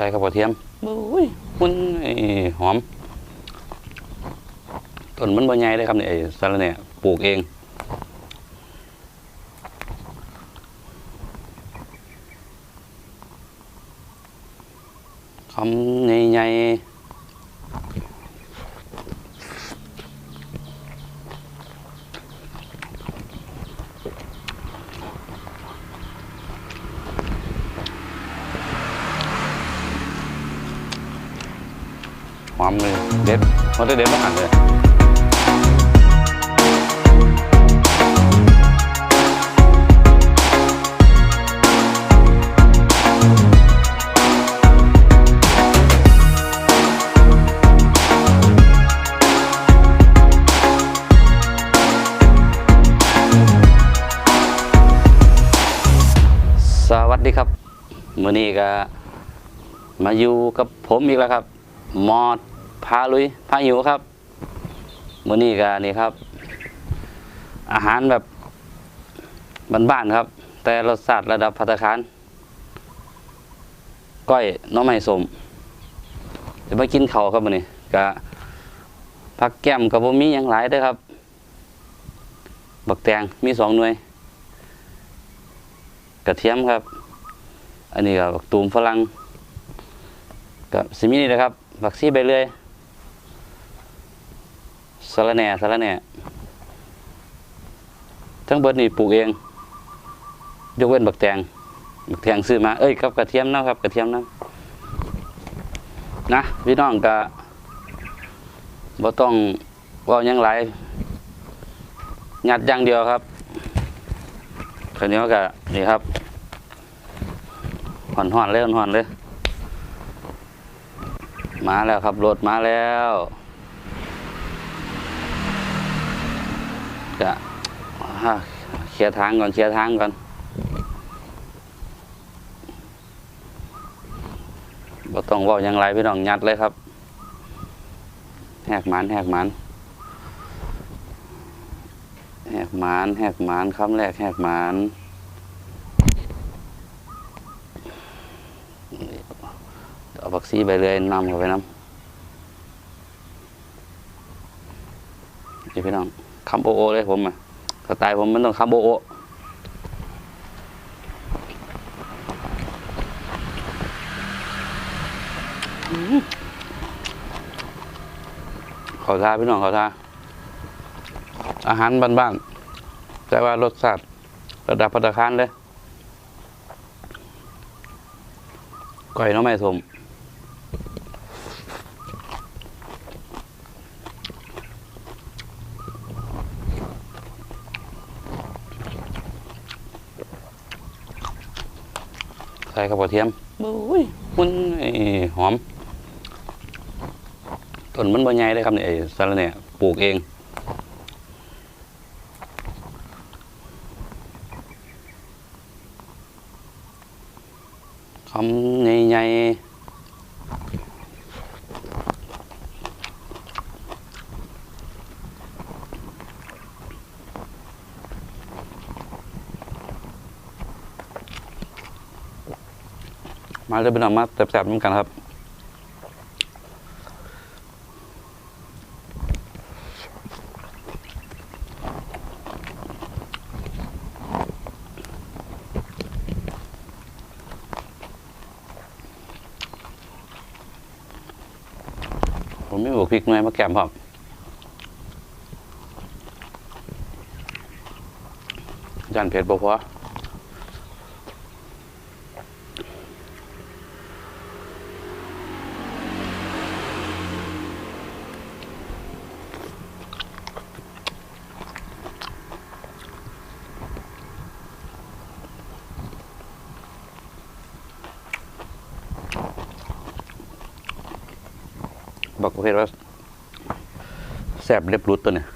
ใส่กระเพาะเทียมอุ้ยมันไอ้หอมต้นมันบ่ใหญ่เลยครับนี่ไอ้สาระแหน่ปลูกเอง คำใหญ่ๆห อมเลยเด็ดมันได้เด็ดมากเลยสวัสดีครับมื้อนี้ก็มาอยู่กับผมอีกแล้วครับ มอด พาลุยพาหิวครับมื้อนี้ก็นี่ครับ อาหารแบบบ้านๆครับ แต่รสชาติระดับภัตตาคารก้อยน้องไม้สมจะมากินเขาครับมื้อนี้ก็ผักแก้มกับบ่มีหยังหลายเด้อครับ บักแตงมีสองหน่วย กระเทียมครับ อันนี้ก็บักตูมฝรั่งกับซิมินี่นะครับบักซี่ไปเลย สะระแหน่สะระแหน่ทั้งเบิดนี่ปลูกเอง ยกเว้นบักแตงบักแตงซื้อมา เอ้ยกับกระเทียมนะครับกระเทียมนะนะพี่น้องก็บ่ต้องว่ายังหลายงัดอย่างเดียวครับคราวนี้ก็นี่ครับหอนหอนๆเลยห่อนๆเลย มาแล้วครับรถมาแล้ว จะอ่าเคลียร์ทางก่อนเคลียร์ทางก่อนบ่ต้องว่าหยังไรพี่น้องยัดเลยครับ แหกหมันแหกหมันแหกหมันแหกหมันคำแรกแหกหมันเอาบักซี่ไปเลยนำเข้าไปน้ำนี่พี่น้อง คำโอโอเลยผมอะสไตล์ผมมันต้องคำโอโอขอทาพี่น้องขอทาอาหารบ้านๆแต่ว่ารสชาติระดับพัตคารเลยก้อยน้องไม้สม ส่กระเพาะเทียมอุ้ยมันไอ้หอมต้นมันบ่ใหญ่เลยครับนี่ไอ้สาระแหน่ปลูกเองคำใหญ่ๆ มาเลยเป็นออกมาแสบๆเหมือนกันครับผมไม่บอกพริกหน่อยมาแกมพร้อมยันเผ็ดบ่พอ บอกประเภทว่าแสบเล็บรุดตัวเนี่ย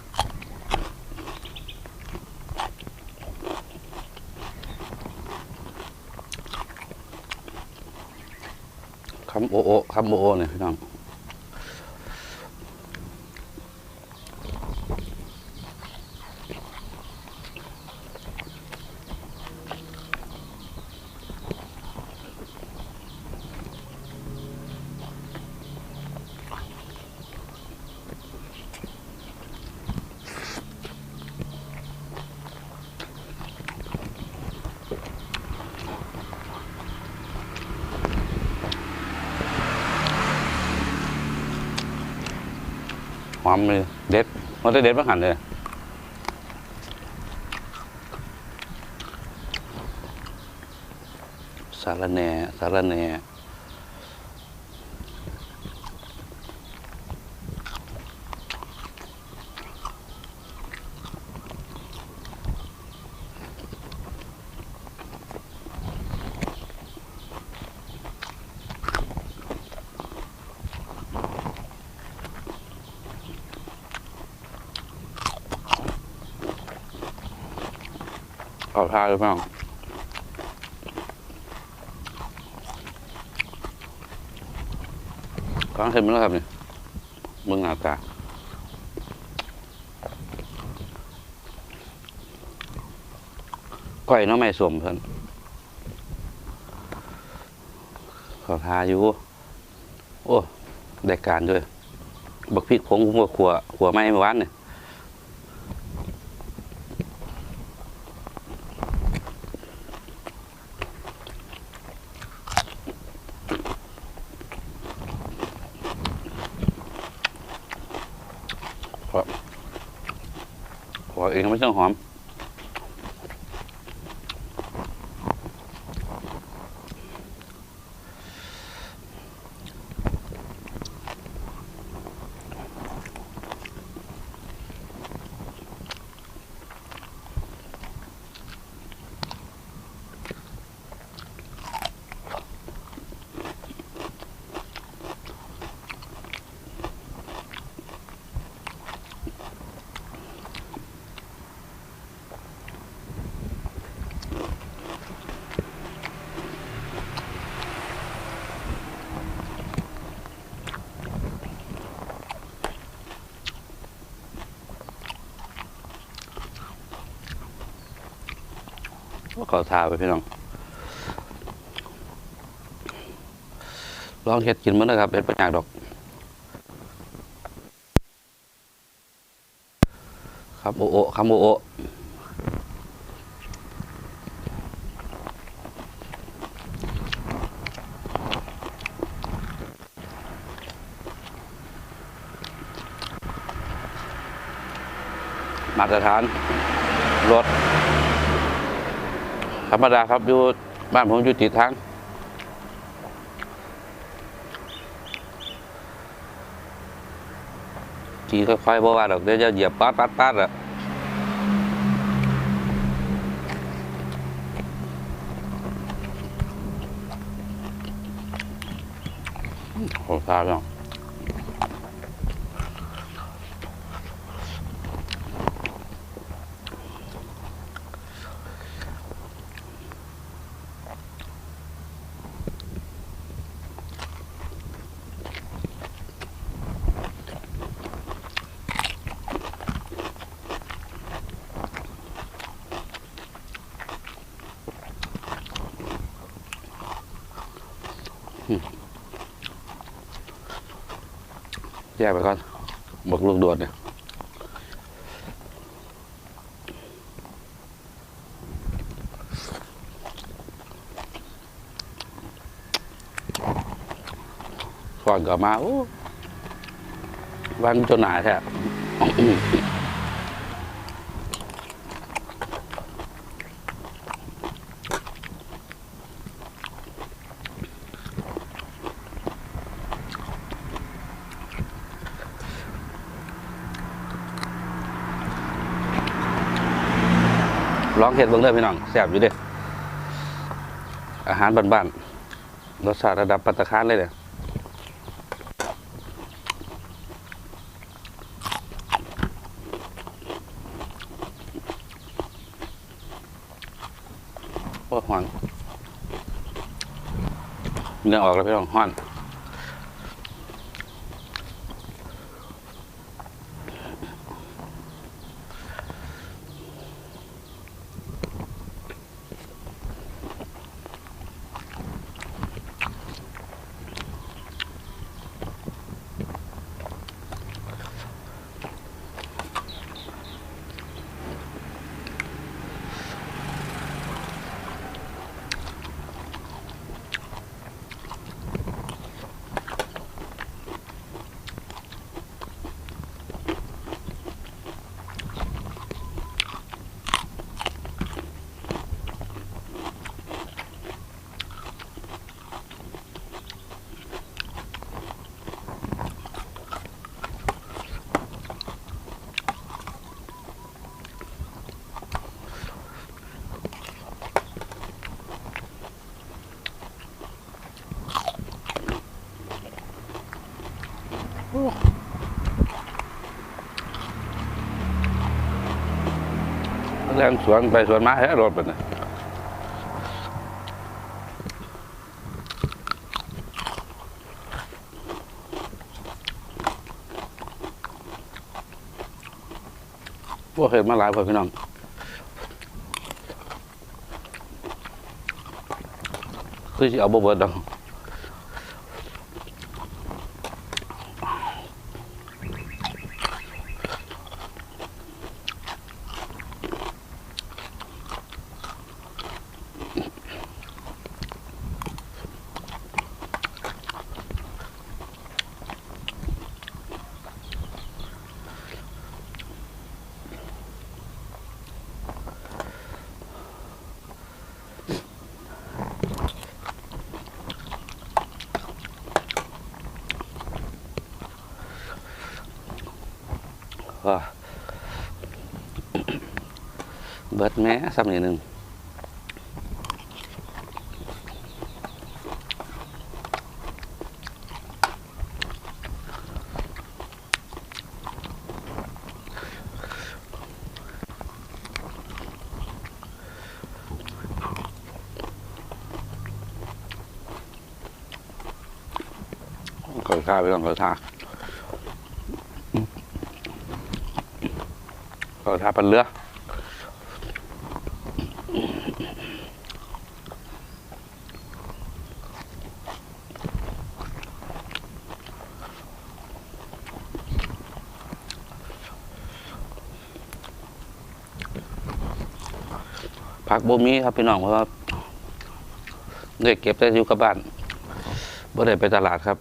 คำโอโอคำโอโอเนี่ยพี่น้อง หอมเลยเด็ดมันจะเด็ดมาหันเลยสารแหน่สารแหน่ เอาท่าหรือเปล่าฟังเห็นไหมล่ะครับเนี่ยมึงหน้าตาก้อยน้องไม่สวมเพิ่นขอทาอยู่ โอ้ได้การด้วย บักพริกผงหัวขัวขัวไม้เมื่อวานเนี่ย ขอเองไม่ต้องหอม ขอทาไปพี่น้อง ลองเห็ดกินมั้งนะครับเป็นปัญญากดอก ครับโอโอคำโอโอมาตรฐานรถ ธรรมดาครับอยู่บ้านผมอยู่ติดทางขี่ค่อยๆเพราะว่าดอกเดี๋ยวจะเหยียบป๊าดป๊าดป๊าดอะโหท ยังแยกไปก่อนบักลูกดวดเนี่ยก่อนกลับมาโอ้วันจนหนาแท้ ลองเห็ดเบิ่งเด้อพี่น้องแซ่บอยู่เด้ออาหารบ้านๆรสชาติระดับปัตตคารเลยเด้อโอ้ฮ้อนเนื้อออกแล้วพี่น้องฮ้อน ล่นสวนไปสวนมาแท้รถเป็นน่ะพวกเห็นมาหลายคนพี่น้องคือสิเอาบ่เบิดดอก เบิดแม่ซ้ำนิดหนึ่งขอท่าไปลองขอท่าขอท่า ปันเรือผักบ่มีครับพี่น้องเพราะว่าเด็กเก็บได้อยู่กับบ้านบ่ได้ไปตลาดครับ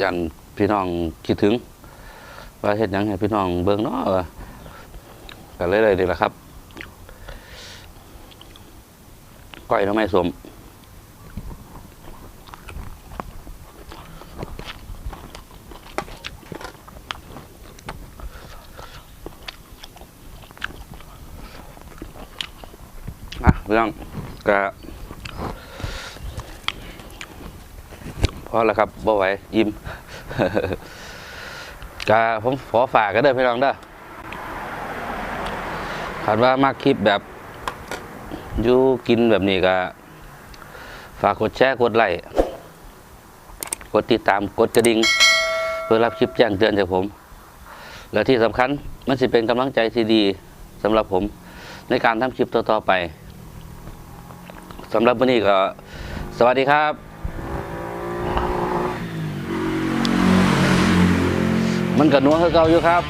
ยันพี่น้องคิดถึง ว่าเฮ็ดยังให้พี่น้องเบิ่งเนาะว่าก็เลยเลยดีละครับก้อยทำไมสมอะพี่น้องก็พอแล้วครับบ่ไหวยิ้ม ก็ผมขอฝากกันเด้อพี่น้องเด้อคาดว่ามากคลิปแบบอยู่กินแบบนี้ก็ ฝากกดแชร์กดไลค์กดติดตามกดกระดิ่งเพื่อรับคลิปแจ้งเตือนจากผม และที่สำคัญมันจะเป็นกำลังใจที่ดีสำหรับผมในการทำคลิปต่อๆไปสำหรับวันนี้ก็ สวัสดีครับ มันก็นัวคือเก่าอยู่ครับ